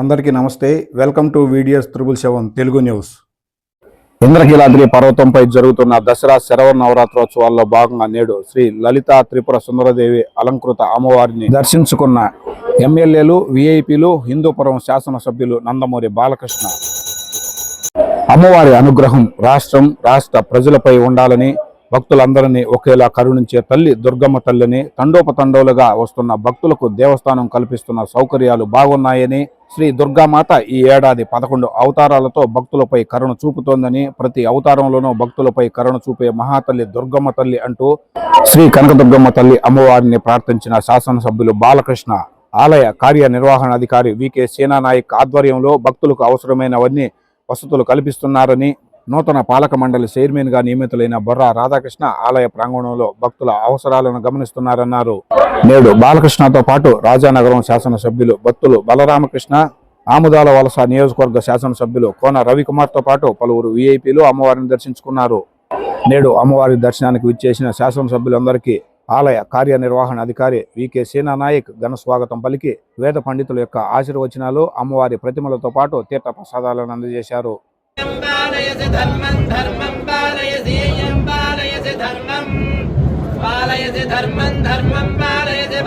అందరికీ నమస్తే. Welcome to videos triple seven Telugu news Indrakeeladri పర్వతంపై జరుగుతున్న దసరా శరవ నవరాత్రోత్సవాల్లో భాగంగా నేడు శ్రీ లలిత త్రిపుర సుందరదేవి అలంకృత అమ్మవారిని దర్శించుకున్న ఎమ్మెల్యేలు విఐపీలు హిందూపురం శాసనసభ్యులు నందమూరి బాలకృష్ణ. అమ్మవారి అనుగ్రహం రాష్ట్రం రాష్ట్ర ప్రజలపై ఉండాలని భక్తులందరినీ ఒకేలా కరుణించే తల్లి దుర్గమ్మ తల్లిని తండోపతండోలుగా వస్తున్న భక్తులకు దేవస్థానం కల్పిస్తున్న సౌకర్యాలు బాగున్నాయని శ్రీ దుర్గామాత ఈ ఏడాది పదకొండు అవతారాలతో భక్తులపై కరుణ చూపుతోందని ప్రతి అవతారంలోనూ భక్తులపై కరుణ చూపే మహాతల్లి దుర్గమ్మ తల్లి అంటూ శ్రీ కనకదుర్గమ్మ తల్లి అమ్మవారిని ప్రార్థించిన శాసనసభ్యులు బాలకృష్ణ ఆలయ కార్యనిర్వహణాధికారి వికే సేనానాయక్ ఆధ్వర్యంలో భక్తులకు అవసరమైనవన్నీ వసతులు కల్పిస్తున్నారని నూతన పాలక మండలి చైర్మన్గా నియమితులైన బొర్రా రాధాకృష్ణ ఆలయ ప్రాంగణంలో భక్తుల అవసరాలను గమనిస్తున్నారన్నారు. నేడు బాలకృష్ణతో పాటు రాజానగరం శాసనసభ్యులు భక్తులు బలరామకృష్ణ ఆముదాల వలస నియోజకవర్గ శాసనసభ్యులు కోన రవికుమార్తో పాటు పలువురు వీఐపీలు అమ్మవారిని దర్శించుకున్నారు. నేడు అమ్మవారి దర్శనానికి విచ్చేసిన శాసనసభ్యులందరికీ ఆలయ కార్యనిర్వహణ అధికారి వికే సేనానాయక్ ఘన స్వాగతం పలికి వేద పండితుల యొక్క ఆశీర్వచనాలు అమ్మవారి ప్రతిమలతో పాటు తీర్థ ప్రసాదాలను అందజేశారు. धर्मं धर्मं पालयसि यं पालयसि धर्मं। पालयसि धर्मं धर्मं पालयसि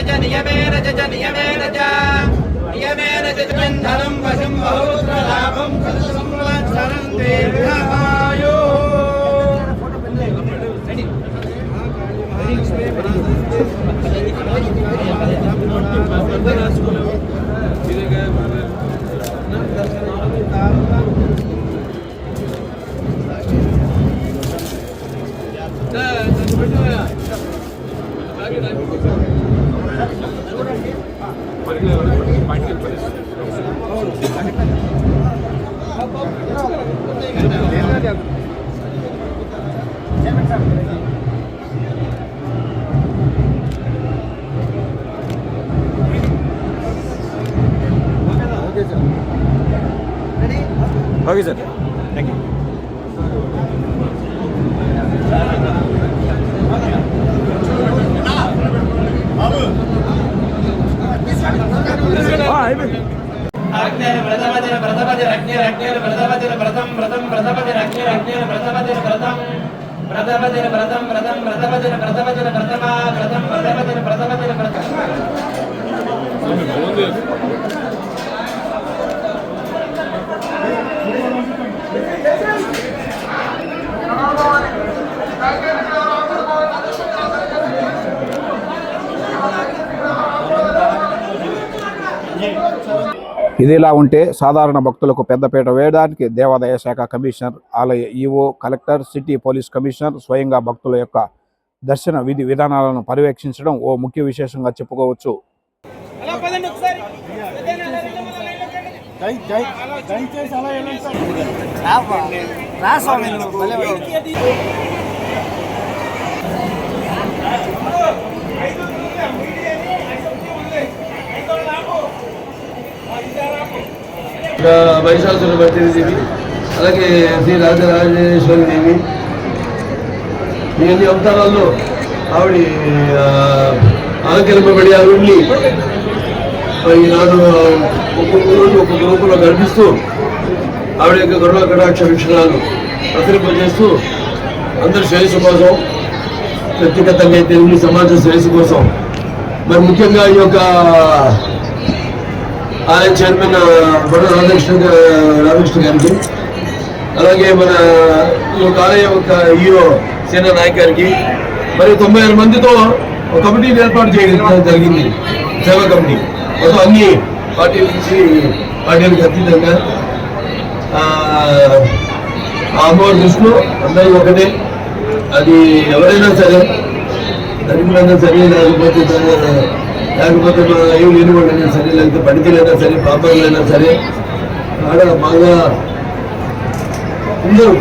నియమేన చ చ నియమేన చ చ నియమేన చ నియమేన చ చ ధనం వశం బహుత్ర లాభం సంవత్సరం దీర్ఘమాయు ఓకే సార్. థ్యాంక్ యూ అగ్నేర వ్రతపతిర వ్రతపతిర అగ్నేర అగ్నేర వ్రతపతిర వ్రతం వ్రతం వ్రతపతిర అగ్నేర అగ్నేర వ్రతపతిర వ్రతం. వ్రతపతిర వ్రతం వ్రతం వ్రతపతిర వ్రతపతిర వ్రతమా వ్రతం వ్రతపతిర వ్రతపతిర వ్రతం ఇది ఇలా ఉంటే సాధారణ భక్తులకు పెద్దపీట వేయడానికి దేవాదాయ శాఖ కమిషనర్ ఆలయ EO collector city police commissioner స్వయంగా భక్తుల యొక్క దర్శన విధి విధానాలను పర్యవేక్షించడం ఓ ముఖ్య విశేషంగా చెప్పుకోవచ్చు. ఇంకా మహిషాసుర భట్టిని దేవి అలాగే శ్రీ రాజరాజేశ్వరి దేవి ఇవన్నీ అవతారాల్లో ఆవిడ ఆ, అలంకరింపబడి ఆవిడ్ని ఈనాడు ఒక్కొక్క రోజు ఒక్కొక్క రూపంలో కనిపిస్తూ ఆవిడ యొక్క గొడవ కటాక్ష వీక్షణాలు ప్రసరింపజేస్తూ అందరి శ్రేయస్సు కోసం వ్యక్తిగతంగా అయితే సమాజ శ్రేయస్సు కోసం. మరి ముఖ్యంగా ఈ యొక్క ఆలయ చైర్మన్ బొడ రాధాకృష్ణ రామకృష్ణ రాధాకృష్ణ గారికి. అలాగే మన ఒక ఆలయ యొక్క ఈఓ సేనా నాయక్ గారికి. మరియు తొంభై ఆరు మందితో ఒక కమిటీని ఏర్పాటు చేయడం జరిగింది. సేవా కమిటీ. మొత్తం అన్ని పార్టీల నుంచి పార్టీలకు అతీతంగా. ఆ అమ్మవారి దృష్టిలో అందరూ ఒకటే. అది ఎవరైనా సరే దరిద్రులైనా సరే లేకపోతే లేకపోతే మా ఏం లేనివాడైనా సరే లేకపోతే పండితులైనా సరే పాపర్లైనా సరే ఆడ బాగా అందరూ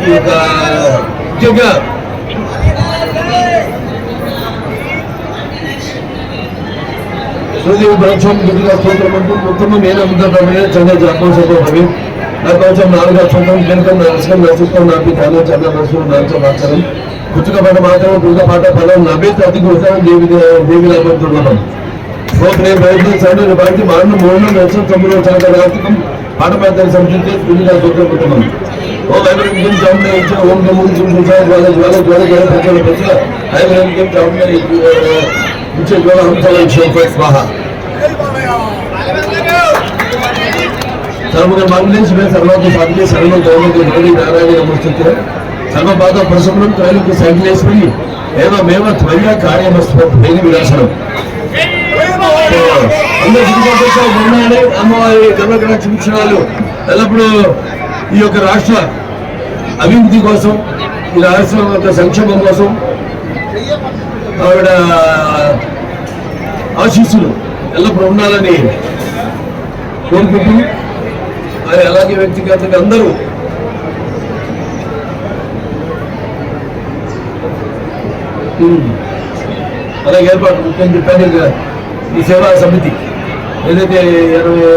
ఈ యొక్క ముఖ్యంగా సూర్య బ్రహ్మం స్తోత్రం అంటూ మొత్తం నేను అమ్ముతామే చంద్ర జాపం నా కొంచెం నాలుగు సొంతం వెనుక నరసం నరసిస్తాం నాకు ధ్యానం చంద్ర నరసం మాత్రం పుచ్చుకపాట మాత్రం పూజ పాట ఫలం నవ్వే అతి కూర్చొని దేవి దేవి నమ్ముతున్నాం రోజు బయట మూడు లక్షల తొమ్మిది వచ్చిన జాతకం పాట పాత్ర సర్వ గౌరవ నారాయణ నమస్తున్నారు సర్వ బాధ ప్రసంగం త్రైలింగ సైకిల్ వేసుకుని ఏదో మేమ త్వరగా కార్యమస్తుంది దేని అందరూ అమ్మవారి గర్వగ్రహ చూపించినాలు ఎల్లప్పుడూ ఈ యొక్క రాష్ట్ర అభివృద్ధి కోసం ఈ రాష్ట్రం యొక్క సంక్షేమం కోసం ఆవిడ ఆశీస్సులు ఎల్లప్పుడూ ఉండాలని కోరుకుంటూ అలాగే వ్యక్తిగతంగా అందరూ అలాగే ఏర్పాటు ముఖ్యం చెప్పాను ఈ సేవా సమితి ఏదైతే ఇరవై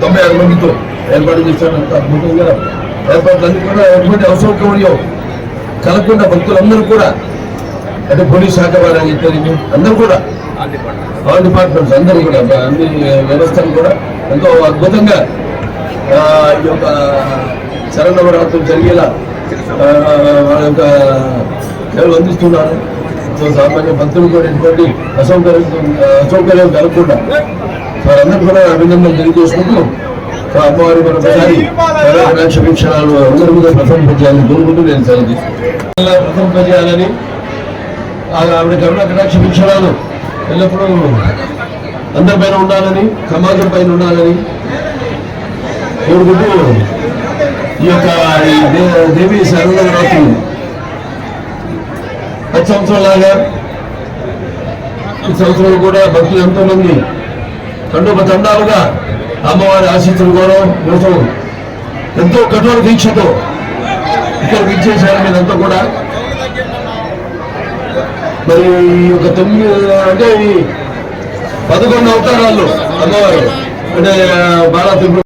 తొంభై ఆరు మందితో ఏర్పాటు చేశాను అంత అద్భుతంగా ఏర్పాట్లన్నీ కూడా ఎటువంటి అసౌకర్యం కలగకుండా భక్తులందరూ కూడా అంటే పోలీస్ శాఖ వారు ఇద్దరు అందరూ కూడా ఆల్ డిపార్ట్మెంట్స్ అందరూ కూడా అన్ని వ్యవస్థలు కూడా ఎంతో అద్భుతంగా ఈ యొక్క శరణవరాత్రులు జరిగేలా వాళ్ళ యొక్క సేవలు అందిస్తున్నారు సో సామాన్య భక్తులు కూడా ఎటువంటి అసౌకర్యం అసౌకర్యం కలగకుండా వారందరూ కూడా అభినందనలు తెలియజేసుకుంటూ సో అమ్మవారి మరొకసారి క్షమించడాలు అందరూ కూడా ప్రశంసించాలని కోరుకుంటూ నేను సెలవు తీసుకుంటాను ప్రశంసించాలని ఆవిడ కరుణ కటాక్ష వీక్షణాలు ఎల్లప్పుడూ అందరిపైన ఉండాలని సమాజం పైన ఉండాలని కోరుకుంటూ ఈ యొక్క ఈ దే- దేవి శరణవరాత్రులు ప్రతి సంవత్సరం లాగా ఈ సంవత్సరం కూడా భక్తులు ఎంతో మంది తండోప తండాలుగా అమ్మవారి ఆశీస్సులు కూడా కోసం ఎంతో కఠోర దీక్షతో ఇక్కడ విచ్చేసారు మీరంతా కూడా. మరి ఈ యొక్క తొమ్మిది అంటే ఈ పదకొండు అవతారాలు అమ్మవారు అంటే బాలా